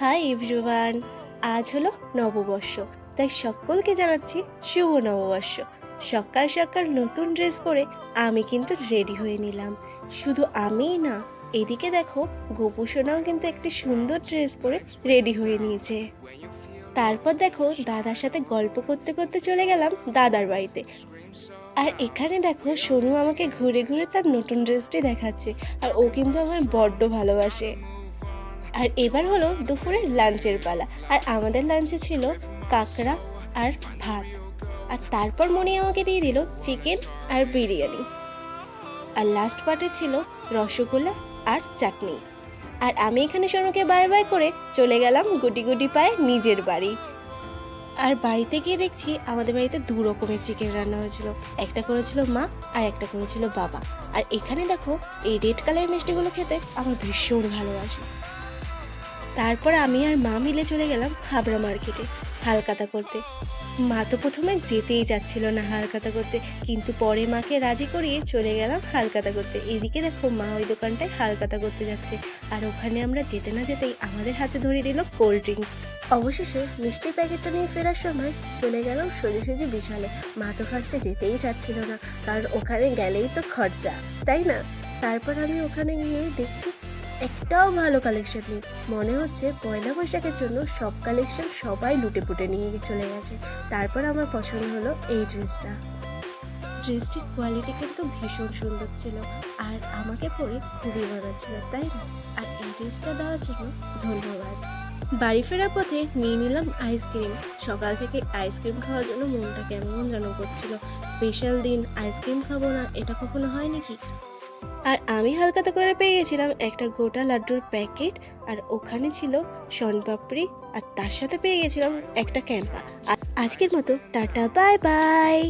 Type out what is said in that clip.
Hi everyone, আজ হলো নববর্ষ, তাই সকলকে জানাচ্ছি শুভ নববর্ষ। সকাল সকাল নতুন ড্রেস পরে আমি কিন্তু রেডি হয়ে নিলাম। শুধু আমিই না, এদিকে দেখো গোপু সোনাও কিন্তু একটি সুন্দর ড্রেস পরে রেডি হয়ে নিয়েছে। তারপর দেখো দাদার সাথে গল্প করতে করতে চলে গেলাম দাদার বাড়িতে। আর এখানে দেখো সোনু আমাকে ঘুরে ঘুরে তার নতুন ড্রেসটি দেখাচ্ছে, আর ও কিন্তু আমার বড্ড ভালোবাসে। আর এবার হলো দুপুরের লাঞ্চের পালা। আর আমাদের লাঞ্চে ছিল কাঁকড়া আর ভাত। আর তারপর মনি আমাকে দিয়ে দিল চিকেন আর বিরিয়ানি। আর লাস্ট পার্টে ছিল রসগোল্লা আর চাটনি। আর আমি এখানে সোনুকে বাই বাই করে চলে গেলাম গুটি গুটি পায়ে নিজের বাড়ি। আর বাড়িতে গিয়ে দেখছি আমাদের বাড়িতে দু রকমের চিকেন রান্না হয়েছিল। একটা করেছিল মা আর একটা করেছিল বাবা। আর এখানে দেখো এই রেড কালারের মিষ্টিগুলো খেতে আমার ভীষণ ভালোবাসি। তারপর আমি আর মা মিলে চলে গেলাম হাবড়া মার্কেটে হালকাতা করতে। মা তো প্রথমে যেতেই যাচ্ছিল না হালকাতা করতে, কিন্তু পরে মাকে রাজি করিয়ে চলে গেলাম হালকাতা করতে। এদিকে দেখো মা ওই দোকানটায় হালকাতা করতে যাচ্ছে। আর ওখানে আমরা যেতে না যেতেই আমাদের হাতে ধরিয়ে দিল কোল্ড ড্রিঙ্কস অবশেষে মিষ্টির প্যাকেটটা নিয়ে ফেরার সময় চলে গেল সোজে সোজে বিশালে। মা তো ফার্স্টে যেতেই চাচ্ছিল না, কারণ ওখানে গেলেই তো খরচা, তাই না? তারপর আমি ওখানে গিয়ে দেখছি একটাও ভালো কালেকশন নেই। মনে হচ্ছে পয়লা বৈশাখের জন্য সব কালেকশন সবাই লুটে পুটে নিয়ে চলে গেছে। তারপর আমার পছন্দ হলো এই ড্রেসটা ড্রেসটির কোয়ালিটি কিন্তু ভীষণ সুন্দর ছিল আর আমাকে পরে খুবই মানাচ্ছিল, তাই না? আর এই ড্রেসটা দেওয়ার জন্য ধন্যবাদ। বাড়ি ফেরার পথে নিয়ে নিলাম আইসক্রিম সকাল থেকে আইসক্রিম খাওয়ার জন্য মনটা কেমন যেন করছিল। স্পেশাল দিন আইসক্রিম খাব না, এটা কখনো হয় নাকি? আর আমি হালকাতে করে পেয়ে গেছিলাম একটা গোটা লাড্ডুর প্যাকেট, আর ওখানে ছিল শনপাপড়ি আর তার সাথে পেয়ে গেছিলাম একটা ক্যাম্পা। আজকের মতো, টাটা, বাই বাই।